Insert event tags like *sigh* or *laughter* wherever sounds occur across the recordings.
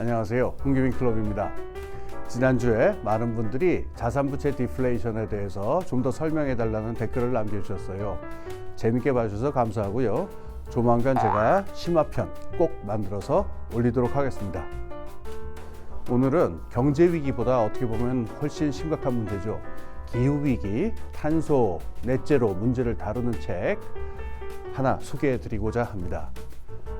안녕하세요. 홍기빈 클럽입니다. 지난주에 많은 분들이 자산부채 디플레이션에 대해서 좀 더 설명해 달라는 댓글을 남겨주셨어요. 재밌게 봐주셔서 감사하고요. 조만간 제가 심화편 꼭 만들어서 올리도록 하겠습니다. 오늘은 경제 위기보다 어떻게 보면 훨씬 심각한 문제죠. 기후 위기, 탄소, 넷제로 문제를 다루는 책 하나 소개해 드리고자 합니다.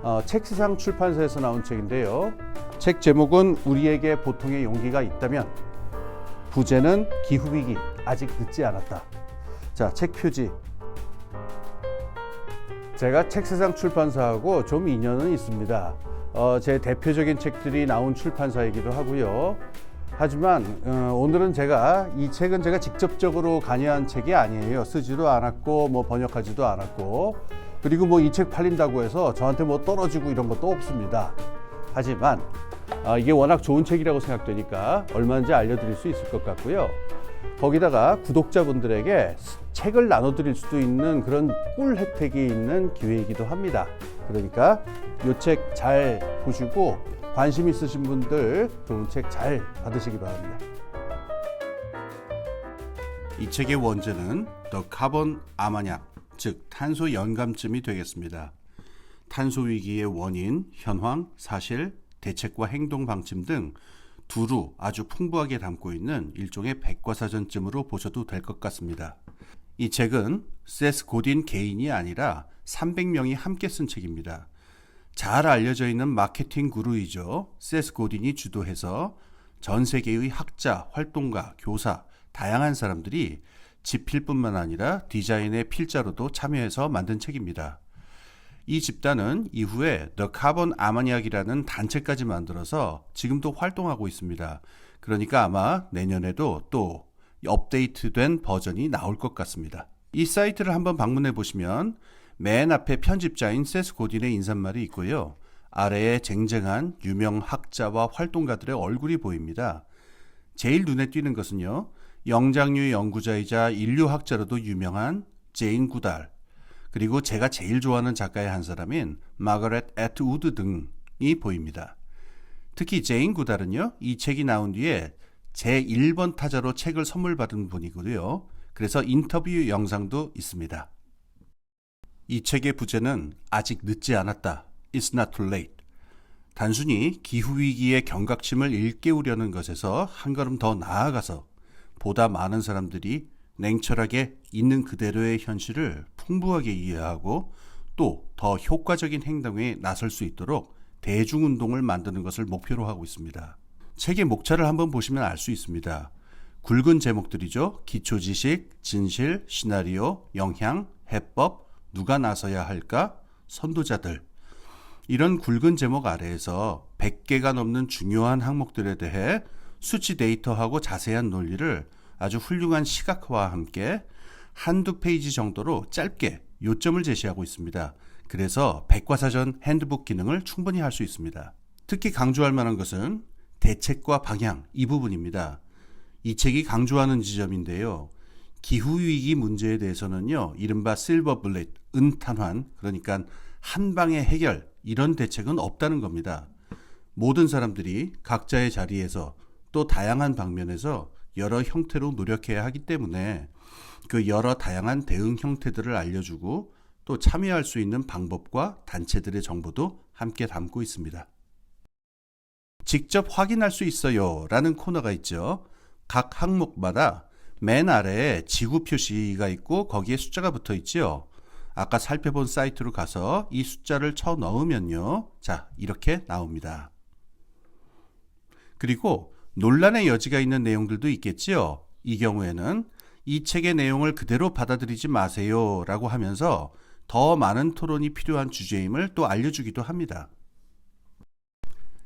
어, 책세상 출판사에서 나온 책인데요. 책 제목은 우리에게 보통의 용기가 있다면 부제는 기후 위기 아직 늦지 않았다. 자, 책 표지. 제가 책세상 출판사하고 좀 인연은 있습니다. 어, 제 대표적인 책들이 나온 출판사이기도 하고요. 하지만 어, 오늘은 제가 이 책은 제가 직접적으로 관여한 책이 아니에요. 쓰지도 않았고 뭐 번역하지도 않았고 그리고 뭐 이 책 팔린다고 해서 저한테 뭐 떨어지고 이런 것도 없습니다. 하지만 아, 이게 워낙 좋은 책이라고 생각되니까 얼마인지 알려드릴 수 있을 것 같고요. 거기다가 구독자분들에게 책을 나눠드릴 수도 있는 그런 꿀 혜택이 있는 기회이기도 합니다. 그러니까 이 책 잘 보시고 관심 있으신 분들 좋은 책 잘 받으시기 바랍니다. 이 책의 원제는 더 카본 아마냐, 즉 탄소 연감쯤이 되겠습니다. 탄소 위기의 원인, 현황, 사실, 대책과 행동 방침 등 두루 아주 풍부하게 담고 있는 일종의 백과사전쯤으로 보셔도 될 것 같습니다. 이 책은 세스 고딘 개인이 아니라 300명이 함께 쓴 책입니다. 잘 알려져 있는 마케팅 구루이죠. 세스 고딘이 주도해서 전 세계의 학자, 활동가, 교사, 다양한 사람들이 집필뿐만 아니라 디자인의 필자로도 참여해서 만든 책입니다. 이 집단은 이후에 The Carbon Ammoniac이라는 단체까지 만들어서 지금도 활동하고 있습니다. 그러니까 아마 내년에도 또 업데이트된 버전이 나올 것 같습니다. 이 사이트를 한번 방문해 보시면 맨 앞에 편집자인 세스 고딘의 인사말이 있고요. 아래에 쟁쟁한 유명 학자와 활동가들의 얼굴이 보입니다. 제일 눈에 띄는 것은요. 영장류 연구자이자 인류학자로도 유명한 제인 구달, 그리고 제가 제일 좋아하는 작가의 한 사람인 마거렛 애트우드 등이 보입니다. 특히 제인 구달은요, 이 책이 나온 뒤에 제 1번 타자로 책을 선물 받은 분이고요. 그래서 인터뷰 영상도 있습니다. 이 책의 부제는 아직 늦지 않았다. It's not too late. 단순히 기후위기의 경각심을 일깨우려는 것에서 한 걸음 더 나아가서 보다 많은 사람들이 냉철하게 있는 그대로의 현실을 풍부하게 이해하고 또 더 효과적인 행동에 나설 수 있도록 대중운동을 만드는 것을 목표로 하고 있습니다. 책의 목차를 한번 보시면 알 수 있습니다. 굵은 제목들이죠. 기초지식, 진실, 시나리오, 영향, 해법, 누가 나서야 할까, 선도자들. 이런 굵은 제목 아래에서 100개가 넘는 중요한 항목들에 대해 수치 데이터하고 자세한 논리를 아주 훌륭한 시각화와 함께 한두 페이지 정도로 짧게 요점을 제시하고 있습니다. 그래서 백과사전 핸드북 기능을 충분히 할 수 있습니다. 특히 강조할 만한 것은 대책과 방향 이 부분입니다. 이 책이 강조하는 지점인데요. 기후위기 문제에 대해서는요, 이른바 실버 블렛, 은탄환, 그러니까 한 방의 해결, 이런 대책은 없다는 겁니다. 모든 사람들이 각자의 자리에서 또 다양한 방면에서 여러 형태로 노력해야 하기 때문에 그 여러 다양한 대응 형태들을 알려주고 또 참여할 수 있는 방법과 단체들의 정보도 함께 담고 있습니다. 직접 확인할 수 있어요 라는 코너가 있죠. 각 항목마다 맨 아래에 지구 표시가 있고 거기에 숫자가 붙어 있죠. 아까 살펴본 사이트로 가서 이 숫자를 쳐 넣으면요. 자, 이렇게 나옵니다. 그리고 논란의 여지가 있는 내용들도 있겠지요. 이 경우에는 이 책의 내용을 그대로 받아들이지 마세요 라고 하면서 더 많은 토론이 필요한 주제임을 또 알려주기도 합니다.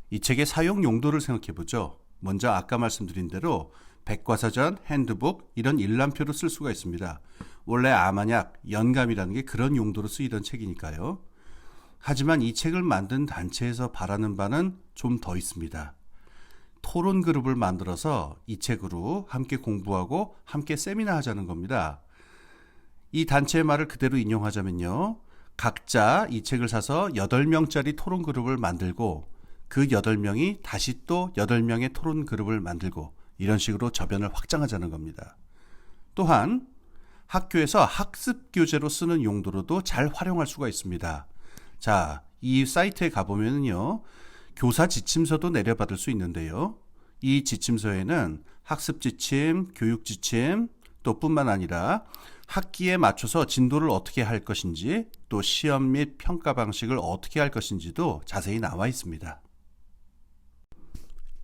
이 책의 사용 용도를 생각해 보죠. 먼저 아까 말씀드린 대로 백과사전, 핸드북 이런 일람표로 쓸 수가 있습니다. 원래 아마약, 연감이라는 게 그런 용도로 쓰이던 책이니까요. 하지만 이 책을 만든 단체에서 바라는 바는 좀 더 있습니다. 토론 그룹을 만들어서 이 책으로 함께 공부하고 함께 세미나 하자는 겁니다. 이 단체의 말을 그대로 인용하자면요. 각자 이 책을 사서 8명짜리 토론 그룹을 만들고 그 8명이 다시 또 8명의 토론 그룹을 만들고 이런 식으로 저변을 확장하자는 겁니다. 또한 학교에서 학습 교재로 쓰는 용도로도 잘 활용할 수가 있습니다. 자, 이 사이트에 가보면요. 교사 지침서도 내려받을 수 있는데요. 이 지침서에는 학습 지침, 교육 지침, 또 뿐만 아니라 학기에 맞춰서 진도를 어떻게 할 것인지 또 시험 및 평가 방식을 어떻게 할 것인지도 자세히 나와 있습니다.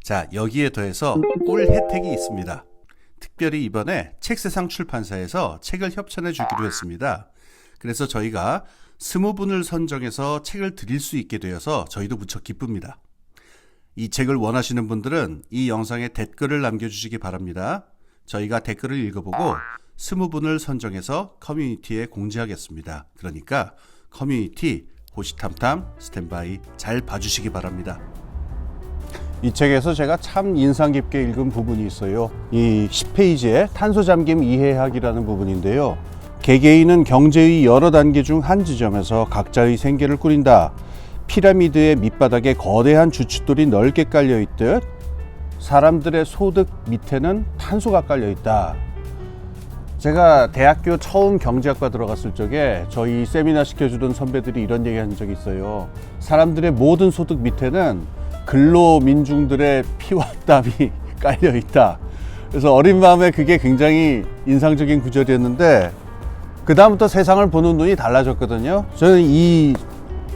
자, 여기에 더해서 꿀 혜택이 있습니다. 특별히 이번에 책세상 출판사에서 책을 협찬해 주기로 했습니다. 그래서 저희가 스무 분을 선정해서 책을 드릴 수 있게 되어서 저희도 무척 기쁩니다. 이 책을 원하시는 분들은 이 영상에 댓글을 남겨주시기 바랍니다. 저희가 댓글을 읽어보고 스무 분을 선정해서 커뮤니티에 공지하겠습니다. 그러니까 커뮤니티 호시탐탐 스탠바이 잘 봐주시기 바랍니다. 이 책에서 제가 참 인상 깊게 읽은 부분이 있어요. 이 10페이지에 탄소 잠김 이해하기라는 부분인데요. 개개인은 경제의 여러 단계 중 한 지점에서 각자의 생계를 꾸린다. 피라미드의 밑바닥에 거대한 주춧돌이 넓게 깔려 있듯 사람들의 소득 밑에는 탄소가 깔려 있다. 제가 대학교 처음 경제학과 들어갔을 적에 저희 세미나 시켜주던 선배들이 이런 얘기 한 적이 있어요. 사람들의 모든 소득 밑에는 근로 민중들의 피와 땀이 *laughs* 깔려 있다. 그래서 어린 마음에 그게 굉장히 인상적인 구절이었는데 그다음부터 세상을 보는 눈이 달라졌거든요. 저는 이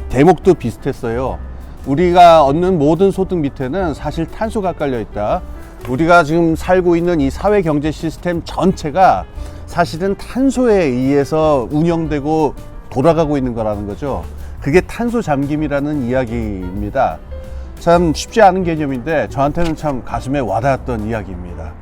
대목도 비슷했어요. 우리가 얻는 모든 소득 밑에는 사실 탄소가 깔려 있다. 우리가 지금 살고 있는 이 사회 경제 시스템 전체가 사실은 탄소에 의해서 운영되고 돌아가고 있는 거라는 거죠. 그게 탄소 잠김이라는 이야기입니다. 참 쉽지 않은 개념인데 저한테는 참 가슴에 와닿았던 이야기입니다.